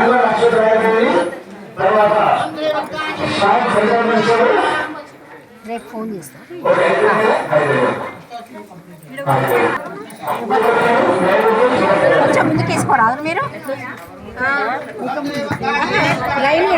అందులో నక్షత్రాలు తర్వాత సాయం రేపు ఫోన్ చేస్తా. ఒక ఐదు వేలు, ఐదు వేలు. ఐదు వేలు. కొంచెం ముందుకు వేసుకోరాదు మీరు. Line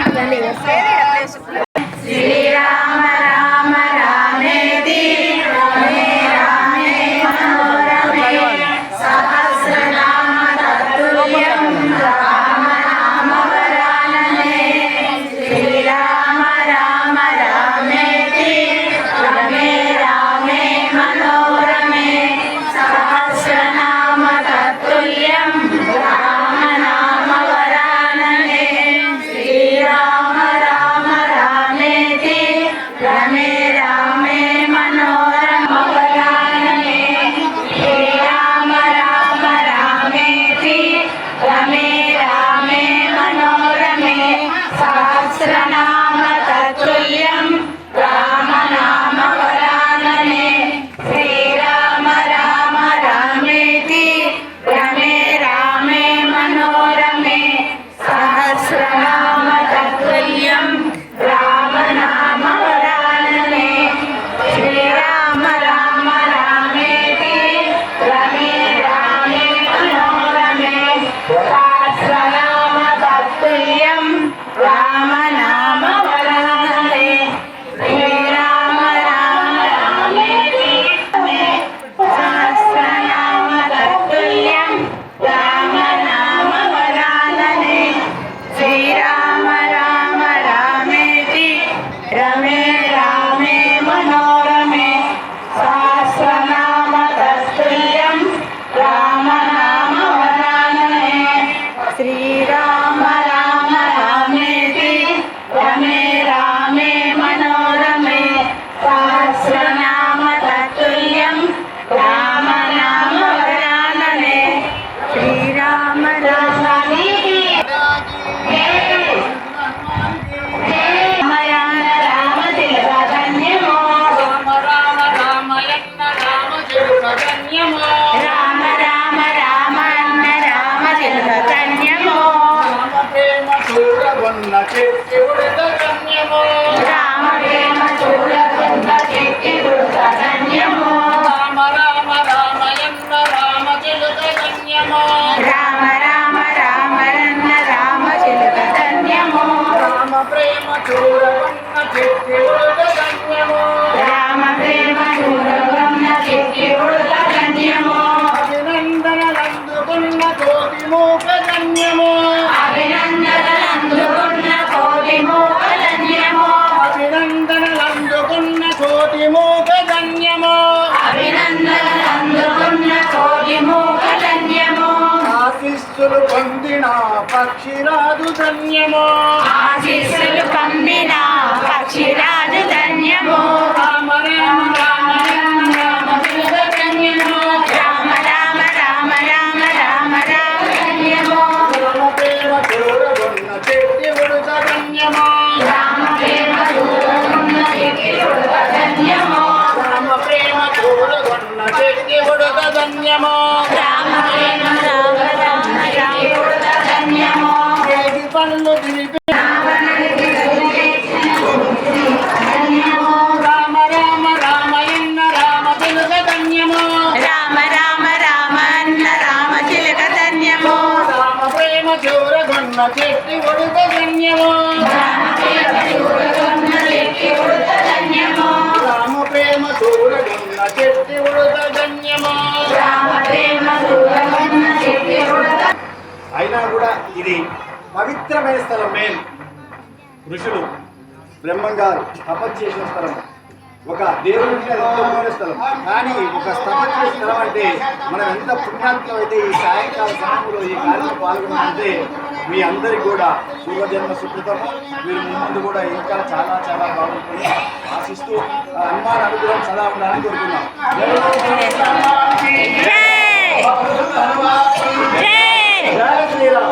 Amen. శ్రీరామ రామ ప్రేమ చూడకుండ చెట్టి గుడుక ధన్యమో రామ రామ రామయన్న రామ తెలుక ధన్యమో ఆశీస్సులు పొందిన పక్షిరాజు ధన్యమో. ఆశీస్సులు పంపిన పక్షిరాజు ధన్యమో. రామ ప్రేమ దూరమున్న చెట్టి అయినా కూడా ఇది పవిత్రమైన స్థలం మెయిన్ ఋషులు బ్రహ్మంగారు తపస్సు చేసిన స్థలం ఒక ఉత్తమమైన స్థలం. కానీ ఒక తపస్సు స్థలం అంటే మనం ఎంత పుణ్యాత్మం అయితే ఈ సాయంకాల సమయంలో ఈ కార్యక్రమం పాల్గొనాలంటే మీ అందరికి కూడా పూర్వజన్మ సుకృతము మీరు ముందు కూడా ఇంకా చాలా చాలా బాగుంటుంది. ఆశిస్తూ ఆ హనుమాన్ అనుగ్రహం సదా ఉండాలని కోరుతున్నాం జై శ్రీరామ్.